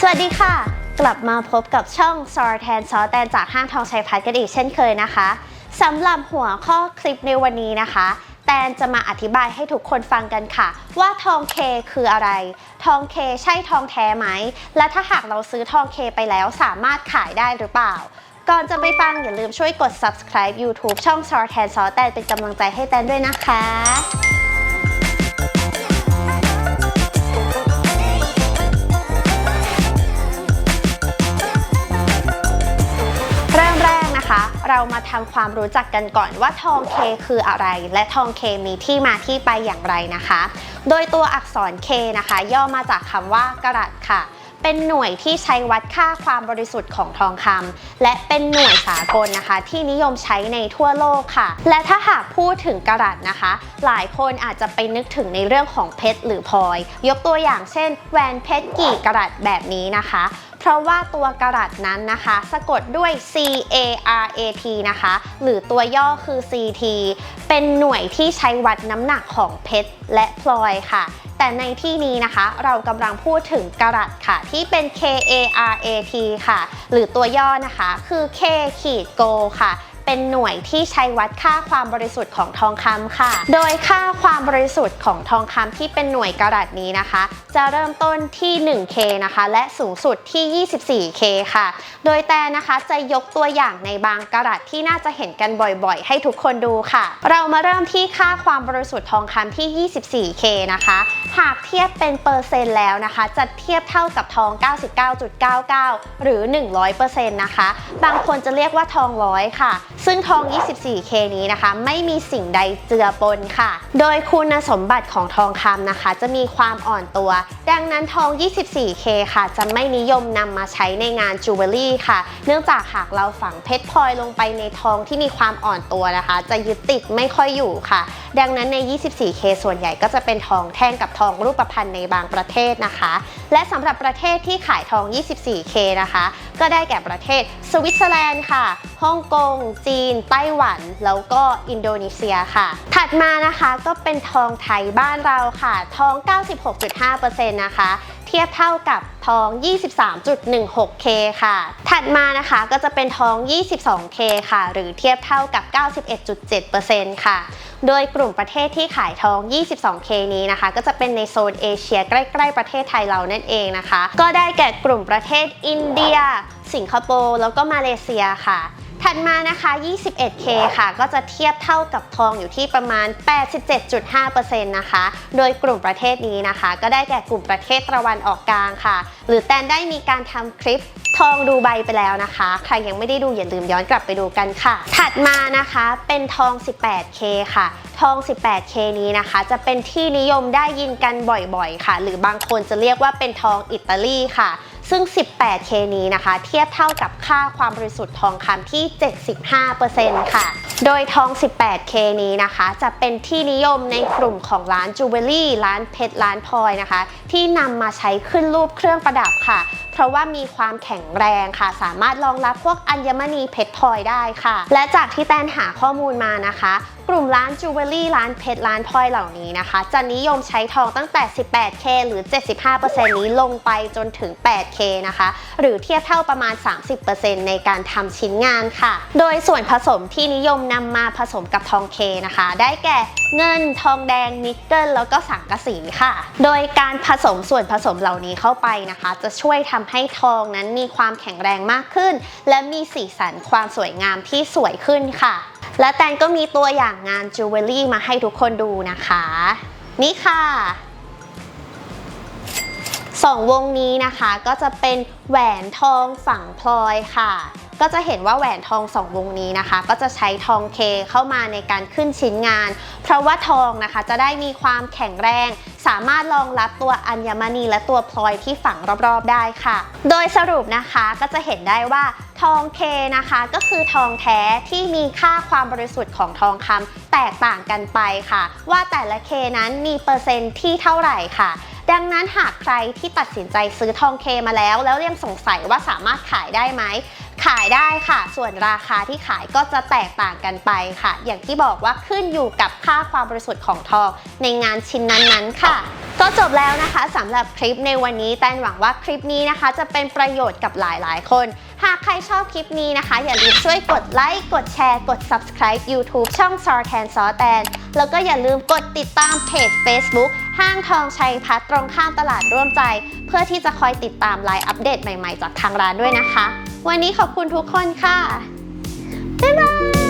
สวัสดีค่ะ กลับมาพบกับช่องซอร์แทนซอแตนจากห้างทองชัยพัฒน์กันอีกเช่นเคยนะคะสำหรับหัวข้อคลิปในวันนี้นะคะ แตนจะมาอธิบายให้ทุกคนฟังกันค่ะ ว่าทองเคคืออะไร ทองเคใช่ทองแท้ไหม และถ้าหากเราซื้อทองเคไปแล้วสามารถขายได้หรือเปล่า ก่อนจะไปฟังอย่าลืมช่วยกด subscribe YouTube ช่อง s o r t a n s o แตนเป็นกำลังใจให้แตนด้วยนะคะ เรามาทำความรู้จักกันก่อนว่าทองเคคืออะไร และทองเคมีที่มาที่ไปอย่างไรนะคะ โดยตัวอักษรเคนะคะ ย่อมาจากคำว่ากรัตค่ะ เป็นหน่วยที่ใช้วัดค่าความบริสุทธิ์ของทองคำและเป็นหน่วยสากลนะคะ ที่นิยมใช้ในทั่วโลกค่ะ และถ้าหากพูดถึงกรัตนะคะ หลายคนอาจจะไปนึกถึงในเรื่องของเพชรหรือพลอย ยกตัวอย่างเช่นแหวนเพชรกี่กรัตแบบนี้นะคะ ราะว่าตัวกรัตนั้นนะคะ สะกดด้วย C A R A T นะคะ หรือตัวย่อคือ C T เป็นหน่วยที่ใช้วัดน้ำหนักของเพชรและพลอยค่ะ แต่ในที่นี้นะคะ เรากำลังพูดถึงกรัตค่ะ ที่เป็น K A R A T ค่ะ หรือตัวย่อนะคะคือ K ขีดโกค่ะ เป็นหน่วยที่ใช้วัดค่าความบริสุทธิ์ของทองคำค่ะ โดยค่าความบริสุทธิ์ของทองคำที่เป็นหน่วยกรัตนี้นะคะ จะเริ่มต้นที่ 1K นะคะ และสูงสุดที่ 24K ค่ะ โดยแต่นะคะจะยกตัวอย่างในบางกรัตที่น่าจะเห็นกันบ่อยๆ ให้ทุกคนดูค่ะ เรามาเริ่มที่ค่าความบริสุทธิ์ทองคำที่ 24K นะคะ หากเทียบเป็นเปอร์เซ็นต์แล้วนะคะ จะเทียบเท่ากับทอง 99.99 หรือ 100%นะคะ บางคนจะเรียกว่าทองร้อยค่ะซึ่งทอง 24K นี้นะคะ ไม่มีสิ่งใดเจือปนค่ะ โดยคุณสมบัติของทองคำนะคะ จะมีความอ่อนตัว ดังนั้นทอง 24K ค่ะ จะไม่นิยมนำมาใช้ในงานจูเวลรี่ค่ะ เนื่องจากหากเราฝังเพชรพลอยลงไปในทองที่มีความอ่อนตัวนะคะ จะยึดติดไม่ค่อยอยู่ค่ะ ดังนั้นใน 24K ส่วนใหญ่ก็จะเป็นทองแท่งกับทองรูปพรรณในบางประเทศนะคะ และสำหรับประเทศที่ขายทอง 24K นะคะ ก็ได้แก่ประเทศสวิตเซอร์แลนด์ค่ะฮ่องกง จีน ไต้หวัน แล้วก็อินโดนีเซียค่ะ ถัดมานะคะก็เป็นทองไทยบ้านเราค่ะ ทอง 96.5%นะคะ เทียบเท่ากับทอง 23.16K ค่ะ ถัดมานะคะก็จะเป็นทอง 22K ค่ะ หรือเทียบเท่ากับ 91.7%ค่ะ โดยกลุ่มประเทศที่ขายทอง 22K นี้นะคะ ก็จะเป็นในโซนเอเชียใกล้ๆประเทศไทยเรานั่นเองนะคะ ก็ได้แก่กลุ่มประเทศอินเดีย สิงคโปร์ แล้วก็มาเลเซียค่ะ ถัดมานะคะ 21K ค่ะ ก็จะเทียบเท่ากับทองอยู่ที่ประมาณ 87.5%นะคะ โดยกลุ่มประเทศนี้นะคะ ก็ได้แก่กลุ่มประเทศตะวันออกกลางค่ะ หรือแตนได้มีการทำคลิปทองดูใบไปแล้วนะคะ ใครยังไม่ได้ดูอย่าลืมย้อนกลับไปดูกันค่ะ ถัดมานะคะเป็นทอง 18K ค่ะ ทอง 18K นี้นะคะ จะเป็นที่นิยมได้ยินกันบ่อยๆ ค่ะ หรือบางคนจะเรียกว่าเป็นทองอิตาลีค่ะ ซึ่ง 18K นี้นะคะ เทียบเท่ากับค่าความบริสุทธิ์ทองคำที่ 75%ค่ะ โดยทอง 18K นี้นะคะ จะเป็นที่นิยมในกลุ่มของร้านจูเวลรี่ร้านเพชรร้านพลอยนะคะ ที่นำมาใช้ขึ้นรูปเครื่องประดับค่ะ เพราะว่ามีความแข็งแรงค่ะ สามารถรองรับพวกอัญมณีเพชรพลอยได้ค่ะ และจากที่แตนหาข้อมูลมานะคะ ลุ่มร้านจูเวลรี่ร้านเพชรร้านพลอยเหล่านี้นะคะ จะนิยมใช้ทองตั้งแต่ 18K หรือ 75%นี้ลงไปจนถึง 8K นะคะ หรือเทียบเท่าประมาณ 30%ในการทำชิ้นงานค่ะ โดยส่วนผสมที่นิยมนำมาผสมกับทองเคนะคะ ได้แก่เงินทองแดงนิกเกิลแล้วก็สังกะสีค่ะ โดยการผสมส่วนผสมเหล่านี้เข้าไปนะคะ จะช่วยทำให้ทองนั้นมีความแข็งแรงมากขึ้น และมีสีสันความสวยงามที่สวยขึ้นค่ะ และแตนก็มีตัวอย่างงานจิวเวลรี่มาให้ทุกคนดูนะคะ นี่ค่ะสองวงนี้นะคะก็จะเป็นแหวนทองฝั่งพลอยค่ะ ก็จะเห็นว่าแหวนทองสองวงนี้นะคะ ก็จะใช้ทองเคเข้ามาในการขึ้นชิ้นงาน เพราะว่าทองนะคะจะได้มีความแข็งแรง สามารถรองรับตัวอัญมณีและตัวพลอยที่ฝังรอบๆได้ค่ะ โดยสรุปนะคะก็จะเห็นได้ว่าทองเคนะคะก็คือทองแท้ที่มีค่าความบริสุทธิ์ของทองคำแตกต่างกันไปค่ะ ว่าแต่ละเคนั้นมีเปอร์เซ็นต์ที่เท่าไหร่ค่ะ ดังนั้นหากใครที่ตัดสินใจซื้อทองเคมาแล้ว แล้วยังสงสัยว่าสามารถขายได้ไหม ขายได้ค่ะ ส่วนราคาที่ขายก็จะแตกต่างกันไปค่ะ อย่างที่บอกว่าขึ้นอยู่กับค่าความบริสุทธิ์ของทองในงานชิ้นนั้นๆ ค่ะก็จบแล้วนะคะสำหรับคลิปในวันนี้ แตนหวังว่าคลิปนี้นะคะ จะเป็นประโยชน์กับหลายๆ คน หากใครชอบคลิปนี้นะคะ อย่าลืมช่วยกดไลค์ กดแชร์ กด subscribe YouTube ช่อง s a r c a n s a w t a n แล้วก็อย่าลืมกดติดตามเพจ Facebook ห้างทองชัยพัฒน์ตรงข้ามตลาดร่วมใจ เพื่อที่จะคอยติดตามไลฟ์อัปเดตใหม่ๆ จากทางร้านด้วยนะคะ วันนี้ขอบคุณทุกคนค่ะ บ๊ายบาย